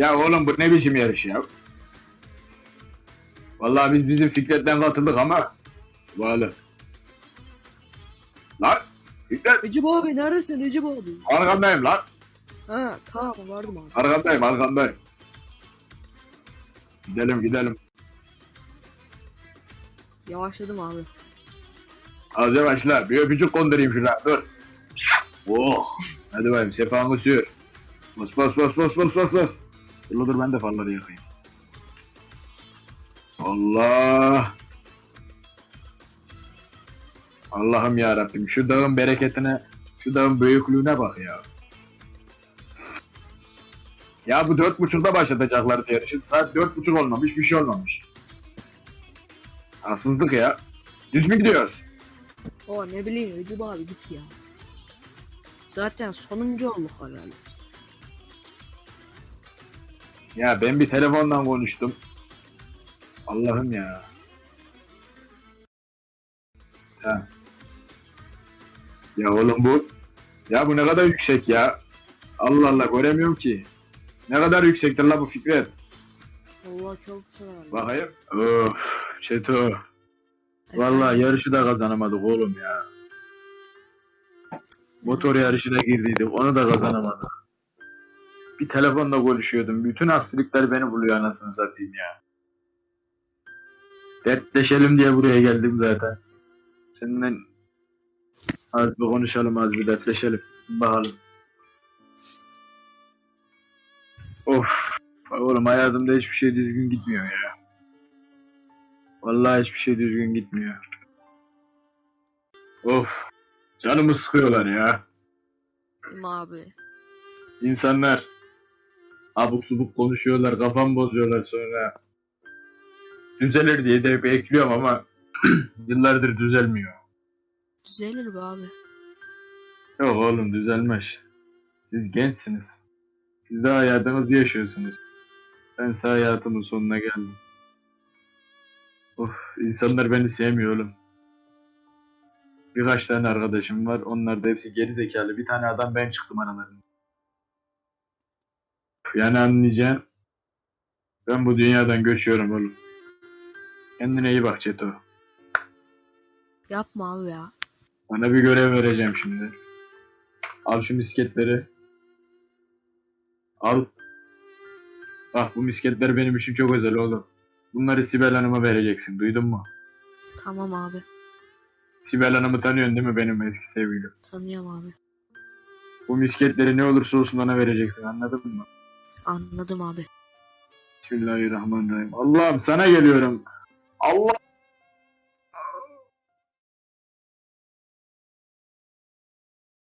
Ya oğlum bu ne biçim yarış ya? Vallahi biz bizim Fikret'ten katıldık ama bağlı. Lan Fikret Recep abi neredesin Recep abi? arkandayım lan. Ha tamam vardım abi. Arkandayım arkandayım. Gidelim gidelim. Yavaşladım abi. Az yavaşla bir öpücük kondurayım şuna dur. Oh. Hadi bakayım sefanı sür. Bas bas bas bas bas bas bas. Dur dur ben de farları yakayım. Allah. Allah'ım ya Rabbim şu dağın bereketine, şu dağın büyüklüğüne bak ya. Ya bu dört buçukta başlatacaklar yarışı. Saat dört buçuk olmamış, bir şey olmamış. Haksızlık ya. Düz mü gidiyoruz? O ne bileyim Recep abi git ya. Zaten sonuncu olduk herhalde. Ya ben bir telefondan konuştum. Allah'ım ya. Ha. Ya oğlum bu. Ya bu ne kadar yüksek ya. Allah Allah göremiyorum ki. Ne kadar yüksektir la bu Fikret. Allah çok sever. Bakayım. Of Çeto. Vallahi yarışı da kazanamadık oğlum ya. Motor yarışına girdiydik onu da kazanamadık. Bir telefonla konuşuyordum. Bütün aksilikler beni buluyor anasını satayım ya. Dertleşelim diye buraya geldim zaten. Seninle az bir konuşalım az bir dertleşelim. Bakalım. Of. Oğlum hayatımda hiçbir şey düzgün gitmiyor ya. Vallahi hiçbir şey düzgün gitmiyor. Of. Canımı sıkıyorlar ya. Abi. İnsanlar abuk subuk konuşuyorlar, kafam bozuyorlar sonra. Düzelir diye de bekliyorum ama yıllardır düzelmiyor. Düzelir be abi. Yok oğlum düzelmez. Siz gençsiniz. Siz de hayatınızı yaşıyorsunuz. Ben ise hayatımın sonuna geldim. Of insanlar beni sevmiyor oğlum. Birkaç tane arkadaşım var. Onlar da hepsi geri zekalı. Bir tane adam ben çıktım aralarında. Yani anlayacaksın. Ben bu dünyadan göçüyorum oğlum. Kendine iyi bak Çeto. Yapma abi ya. Sana bir görev vereceğim şimdi. Al şu misketleri. Al. Bak bu misketler benim için çok özel oğlum. Bunları Sibel Hanım'a vereceksin. Duydun mu? Tamam abi. Sibel Hanım'ı tanıyorsun değil mi benim eski sevgilim? Tanıyorum abi. Bu misketleri ne olursa olsun ona vereceksin. Anladın mı? Anladım abi. Bismillahirrahmanirrahim. Allah'ım sana geliyorum. Allah